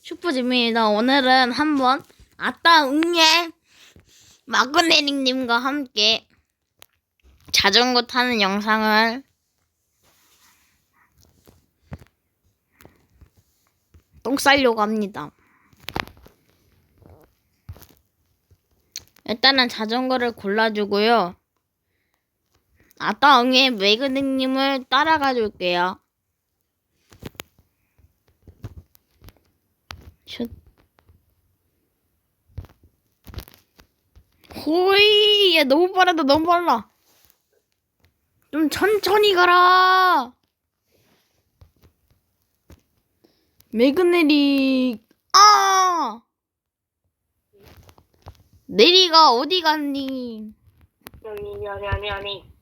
슈퍼지입니다. 오늘은 한번 아따 응애 마그네릭님과 함께 자전거 타는 영상을 똥 싸려고 합니다. 일단은 자전거를 골라주고요. 아따 응애 매그넥님을 따라가 줄게요. 슛. 호이, 얘 너무 빠르다, 너무 빨라. 좀 천천히 가라. 매그네리, 아! 내리가 어디 갔니? 여기 아니 아니 아니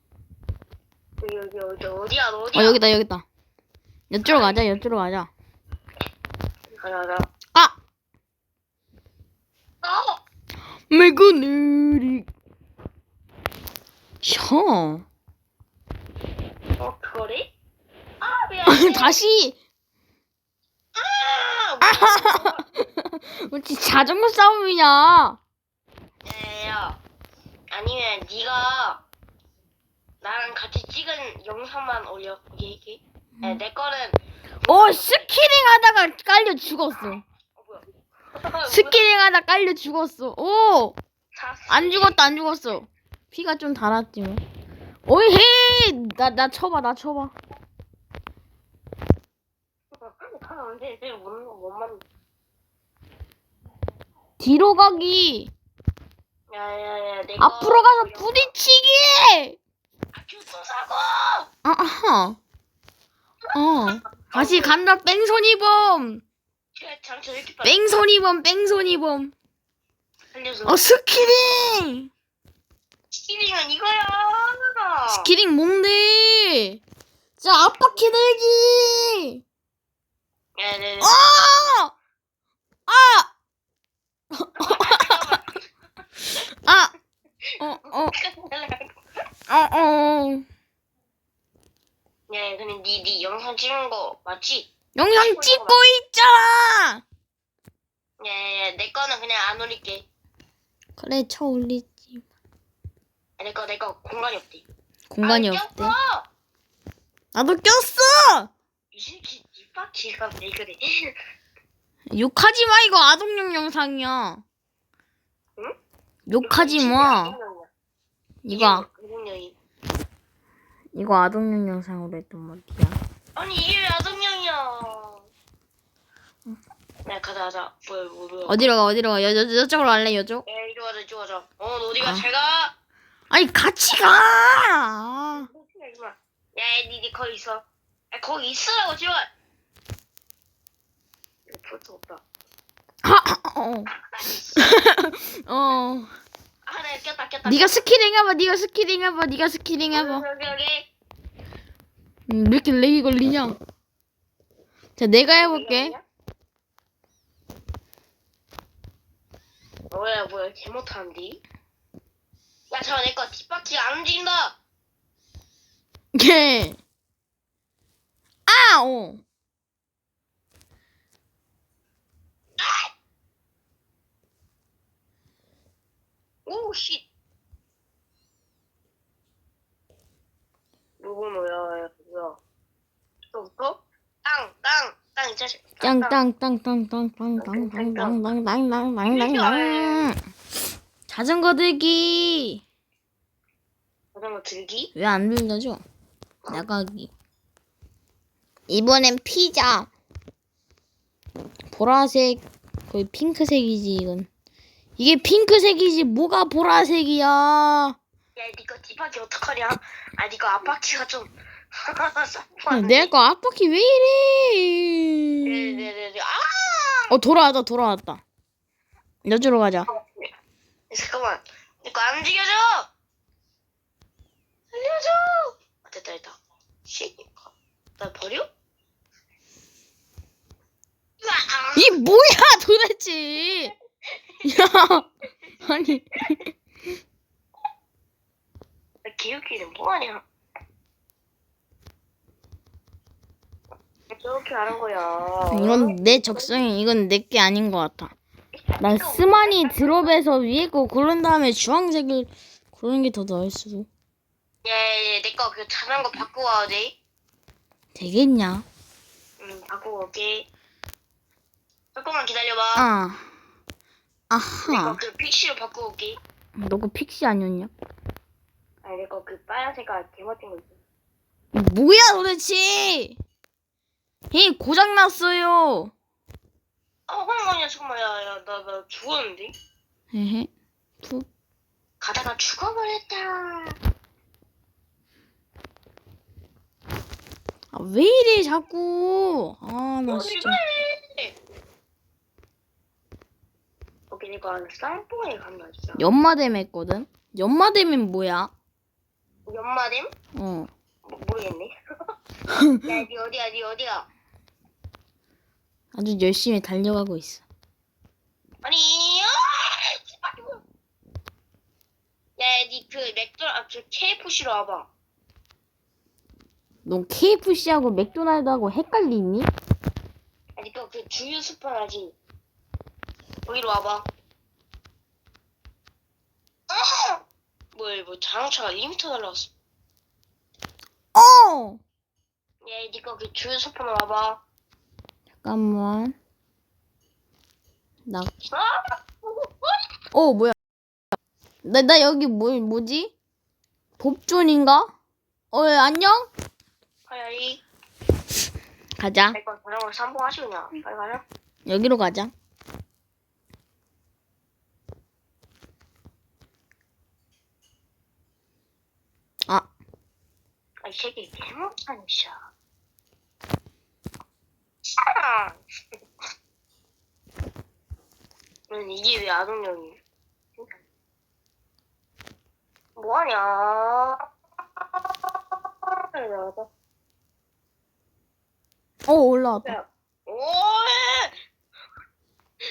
여기 여기 어디 어디야 너 어디야 어, 여기다, 여기다. 이쪽으로 가자, 이쪽으로 가자. 가자 가자 아! 어 매그네리. 셔. 어 그거래 아 미안해 다시. 아 어찌 자전거 싸움이냐? 야야야 아니면 네가 나랑 같이 찍은 영상만 올려 얘기 야, 내 거는 어, 스키링 하다가 깔려 죽었어. 스키링 하다 깔려 죽었어. 오! 다안 죽었다, 안 죽었어. 피가 좀 달았지 뭐. 오이, 헤이! 나, 나 쳐봐, 나 쳐봐. 내가 뒤로 가기. 야야야 내 앞으로 가서 부딪히기! 아 교통 사고 아, 아하. 어. 다시 간다, 뺑소니범! 이렇게 빨리 뺑소니범, 뺑소니범. 살려줘 어, 스키링! 스키링은 이거야 스키링 뭔데? 자, 앞바퀴 들기! 야야야 아! 아! 아! 어, 어, 어, 어. 야, 근데 니, 니 영상 찍은 거 맞지? 영상 찍고 있잖아! 야, 야, 야, 내 거는 그냥 안 올릴게. 그래, 쳐 올리지. 야, 내 거, 내 거 공간이 없대. 공간이 아, 없대. 꼈어! 나도 꼈어! 이 새끼, 이 빡치가 왜 그래? 욕하지 마, 이거 아동용 영상이야. 응? 욕하지 마. 이거. 이거 아동용 영상으로 했단 말이야. 아니, 이게 왜 아동령이야? 야, 가자, 가자. 뭐야, 뭐야, 뭐야. 어디로 가, 어디로 가? 여, 여, 여쪽으로 갈래, 여쪽? 야, 이리 와자, 이리 와자. 어, 너 어디가? 아. 잘 가. 아니, 같이 가! 야, 니, 니 거기 있어. 야, 거기 있으라고, 지원. 포트 없다. 어. 어. 아, 네, 꼈다, 꼈다. 네가 스키링 해봐, 네가 스키링 해봐, 네가 스키링 해봐. 여기, 여기. 음, 왜 이렇게 렉이 걸리냐? 자, 내가 해볼게. 뭐야 뭐야 개 못하는데? 야 잠깐 내거 뒷바퀴 안 움직인다 예. 아, 어. 오씨 누구 뭐야 야 뭐야 또 웃어? 땅땅땅 이 자식 땅, 땅. 땅땅땅땅땅땅땅땅땅땅땅땅땅땅. 자전거 들기. 자전거 들기? 왜 안 들려줘? 나가기. 이번엔 피자. 보라색, 거의 핑크색이지, 이건. 이게 핑크색이지, 뭐가 보라색이야. 야 니거 뒷바퀴 어떡하냐? 아 니거 앞바퀴가 좀 내거 앞바퀴 왜 이래? 아 어, 돌아왔다, 돌아왔다. 여주로 가자. 잠깐만 니거 안 움직여줘 살려줘 아, 됐다 됐다 씨, 나 버려? 으아! 이 뭐야, 도대체. 야, 아니. 개웃기는 뭐하냐? 저렇게 하는 거야. 이건 내 적성이 이건 내 게 아닌 것 같아. 난 스만이 드롭에서 위에 거 고른 다음에 주황색을 고르는 게 더 나을 수도. 예, 내거 그 자는 거 바꾸고 돼. 되겠냐? 응, 바꾸고 올게. 조금만 기다려봐. 아. 내거 아하. 그 픽시로 바꾸고 올게. 너 그 픽시 아니었냐? 아니, 내거 그 빨간색깔 개멋진 거 있어. 뭐야 도대체? 이 고장 났어요. 아, 잠깐만요, 잠깐만. 야, 야, 나, 나 죽었는데? 헤헤. 툭. 가다가 죽어버렸다. 아, 왜 이래 자꾸? 아 나 진짜. 오케이, 이거 쌍뽕에 간다, 진짜. 연마댐 했거든. 연마댐은 뭐야? 연마댐? 어. 뭐, 모르겠네. 야, 니 어디야, 니 어디야? 아주 열심히 달려가고 있어. 아니, 아! 야, 니그 맥도, 아, 그 KFC로 와봐. 넌 KFC하고 맥도날드하고 헷갈리니? 아니, 또그 주유 스푼 하지. 거기로 와봐. 아! 뭐, 뭐, 자동차가 리미터 날라왔어. 어! 야, 니꺼 그 주유 스푼 와봐. 잠깐만. 나, 아! 어, 뭐야. 나, 나 여기 뭐, 뭐지? 법존인가? 어, 예, 안녕? 가자. 빨리 가자. 여기로 가자. 아, 아, 이 새끼 개못하네, 씨. 아! 넌 이게 왜 아동령이? 뭐하냐? 어, 올라왔다. 오!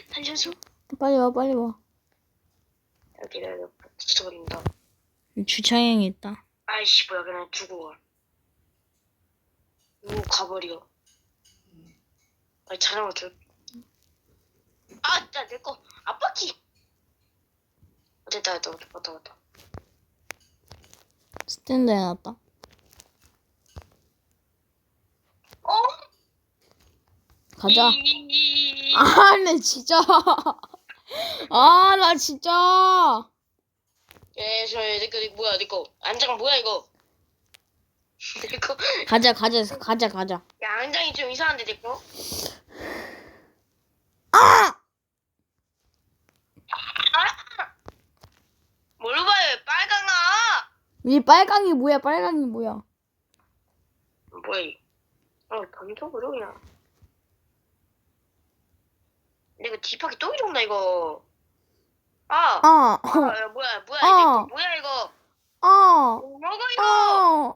살려줘. 빨리 와, 빨리 와. 여기 내가 붙여버린다. 주차장에 있다. 아이씨, 뭐야, 그냥 두고 가. 오, 가버려. 아이, 자전거 들. 아, 진짜, 내 거. 앞바퀴! 어, 됐다, 됐다, 왔다, 왔다. 스탠드 해놨다. 어? 가자. 아, 나 진짜. 아, 나 진짜. 예, 저, 내 거, 뭐야, 내 거. 안장 뭐야, 이거. 내 거. 가자, 가자, 가자, 가자. 야, 안장이 좀 이상한데, 내 거. 아! 뭘 봐요, 빨강아! 이 빨강이 뭐야, 빨강이 뭐야. 뭐야, 이. 어, 던져버려, 그냥. 내가 뒷바퀴 또 이런다, 이거. 아! 아, 아, 야, 뭐야, 뭐야, 어. 이거, 뭐야, 이거. 아, 뭐가 이거? 아,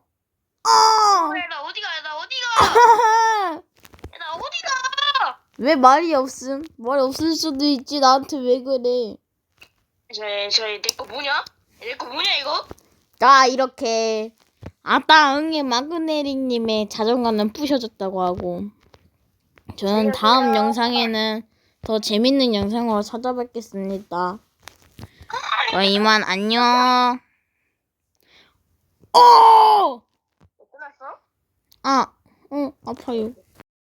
아. 뭐야, 나 어디가, 나 어디가? 야, 나 어디가? 왜 말이 없음? 말이 없을 수도 있지. 나한테 왜 그래? 저, 저, 내거 뭐냐? 내 거 뭐냐, 이거? 자, 이렇게 아따 응애 마그네리님의 자존감은 부셔졌다고 하고 저는 다음 영상에는 더 재밌는 영상으로 찾아뵙겠습니다. 어, 이만 안녕. 어! 끝났어? 아, 어, 아파요.